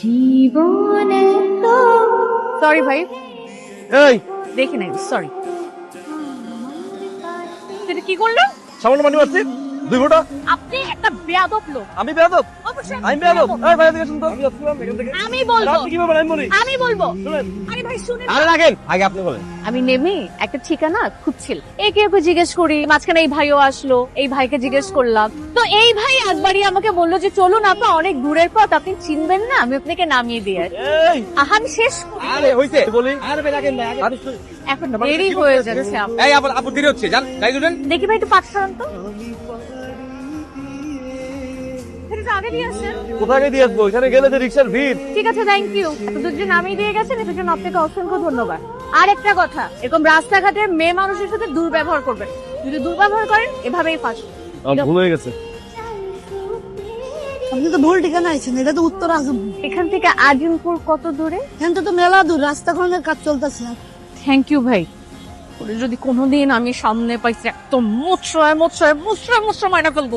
জীবনে সরি ভাই। এই। দেখি নাই সরি সেটা কি করল? সামান্য মানি মারছি। দুই ফোঁটা। আপনি একটা বেয়াদব লোক। আমি বেয়াদব? আমি বেয়াদব ভাই এদিকে শুন তো। বলব আপনি কি ব্যাপার আমি বলি? আমি বলব। আরে ভাই আরে রাখেন আগে আপনি বলেন। আমি নেমে একটা ঠিকানা খুঁজছিল একে ওকে জিজ্ঞেস করি মাঝখানে এই ভাইও আসলো এই ভাইকে জিজ্ঞেস করলাম। তো এই ভাই একবারই আমাকে বলল যে চলুন আপা অনেক দূরের পথ আপনি চিনবেন না? আমি আপনাকে নামিয়ে দিয়ে আহা, আমি শেষ করি। আরে হইছে। বলি? আরে ভাই রাখেন না আগে এখন দেরি হয়ে যাচ্ছে এই আপু আপু দেরি হচ্ছে যাই দুজন দেখি ভাই একটু পাঠ তো আগে দিয়ে আসেন কোথায় দিয়ে আসব? এখানে গেলে তো রিক্সার ভিড়। ঠিক আছে থ্যাংক ইউ নামিয়ে দিয়ে গেছেন এটার জন্য আপনাকে অসংখ্য ধন্যবাদ। আর একটা কথা এরকম রাস্তাঘাটে মেয়ে মানুষের সাথে দুর্ব্যবহার করবেন। যদি দুর্ব্যবহার করেন এভাবেই ফাঁস। ভুল হয়ে গেছে। আপনি তো ভুল ঠিকানা আইছেন এটা তো উত্তর আজম। এখান থেকে আজিমপুর কত দূরে? এখান তো মেলা দূর রাস্তা খনের কাজ চলতেছে থ্যাংক ইউ ভাই। ওরে যদি কোনোদিন আমি সামনে পাইছি একদম মুচড়ায় মুচড়ায় মুচড়ায় মুচড়া মাইনা ফেলব।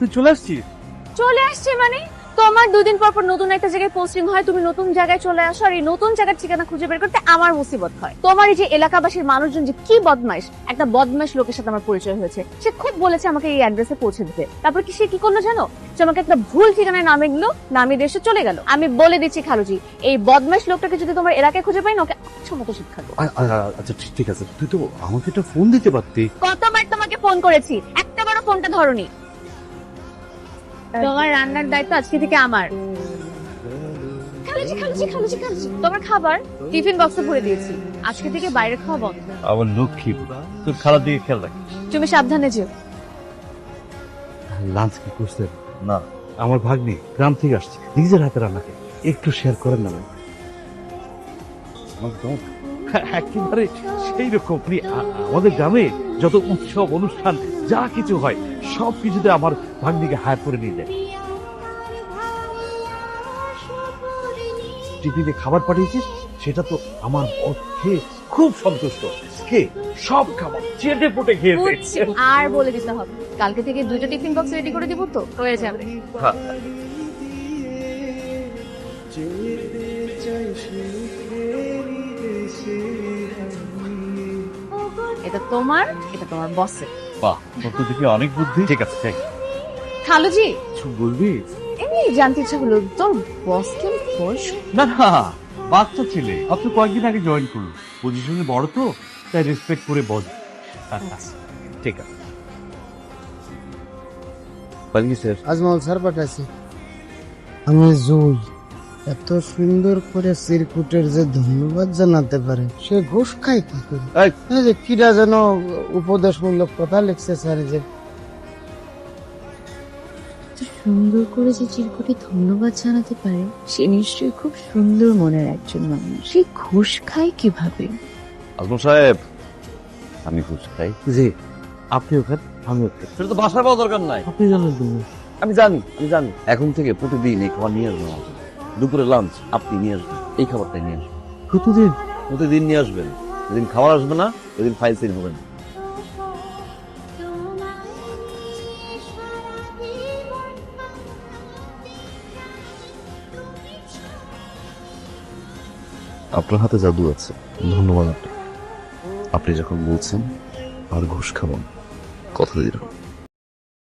তুই চলে আসছিস চলে আসছে মানে? তোমার দুদিন পর পর নতুন একটা জায়গায় পোস্টিং হয় তুমি নতুন জায়গায় চলে আসো আর এই নতুন জায়গার ঠিকানা খুঁজে বের করতে আমার মুসিবত হয়। তোমার এই যে এলাকাবাসীর মানুষজন যে কি বদমাইশ একটা বদমাইশ লোকের সাথে আমার পরিচয় হয়েছে। সে খুব বলেছে আমাকে এই অ্যাড্রেসে পৌঁছে দিতে। তারপর কি সে কি করল জানো? সে আমাকে একটা ভুল ঠিকানায় নামে দিল নামিয়ে এসে চলে গেল। আমি বলে দিচ্ছি খালুজি এই বদমাইশ লোকটাকে যদি তোমার এলাকায় খুঁজে পাই না ওকে আচ্ছা মতো শিক্ষা দেবো আচ্ছা ঠিক- আছে। তুই তো আমাকে একটা ফোন দিতে পারতি। কতবার তোমাকে ফোন করেছি? একটা বড় ফোনটা ধরনি। তোমার রান্নার দায়িত্ব আজকে থেকে আমার। তোমার খাবার টিফিন বক্সে ভরে দিয়েছি। আজকে থেকে বাইরে খাওয়া বন্ধ। আমার লক্ষ্মী তোর খারাপ দিকে খেয়াল রাখ। তুমি সাবধানে যেও। লাঞ্চ কি করছে? না। আমার ভাগ্নি গ্রাম থেকে আসছে। নিজের হাতে রান্না একটু শেয়ার করেন না একদম একেবারে সেই রকম আপনি আমাদের গ্রামে যত উৎসব অনুষ্ঠান যা কিছু হয় সব কিছুতে আমার ভাগ্নিকে হায়ার করে নিয়ে যায়। টিফিনে খাবার পাঠিয়েছিস? সেটা তো আমার অর্থে খুব সন্তুষ্ট। কে? সব খাবার চেটে পুটে খেয়েছে আর বলে দিতে হবে। কালকে থেকে দুইটা টিফিন বক্স রেডি করে দিব তো? হয়ে যাবে। এটা তোমার এটা তোমার বসের বাহ তোর তো দেখি অনেক বুদ্ধি। ঠিক আছে ঠিক। খালুজি! কিছু বলবি? এমনি জানতে ইচ্ছা হলো তোর বসকে বয়স না না বাচ্চা ছেলে। অত কয়েকদিন আগে জয়েন করল পজিশনে বড় তো তাই রেসপেক্ট করে বল ঠিক আছে। পালিয়ে স্যার আজমল স্যার পাঠাইছে। আমি জুই। এত সুন্দর করে সিরকুটের যে ধন্যবাদ জানাতে পারে সে ঘুষ খায় কি করে? যে কিরা যেন উপদেশমূলক কথা লিখছে স্যার যে। সুন্দর করে যে চিরকুটে ধন্যবাদ জানাতে পারে সে নিশ্চয়ই খুব সুন্দর মনের একজন মানুষ। সে ঘুষ খায় কীভাবে? আজম সাহেব আমি ঘুষ খাই। জি আপনি ওখানে আমি ওখানে। সেটা তো বাসা পাওয়া দরকার নাই। আপনি জানেন আমি জানি আমি জানি। এখন থেকে প্রতিদিন এই খাবার নিয়ে আমাকে। দুপুরে লাঞ্চ আপনি নিয়ে আসবেন। এই খাবারটাই নিয়ে আসবেন। প্রতিদিন? প্রতিদিন নিয়ে আসবেন। যেদিন খাবার আসবে না ওদিন ফাইল সিল না। আপনার হাতে জাদু আছে। ধন্যবাদ আপনি আপনি যখন বলছেন আর ঘুষ খাবেন কথা দিলাম।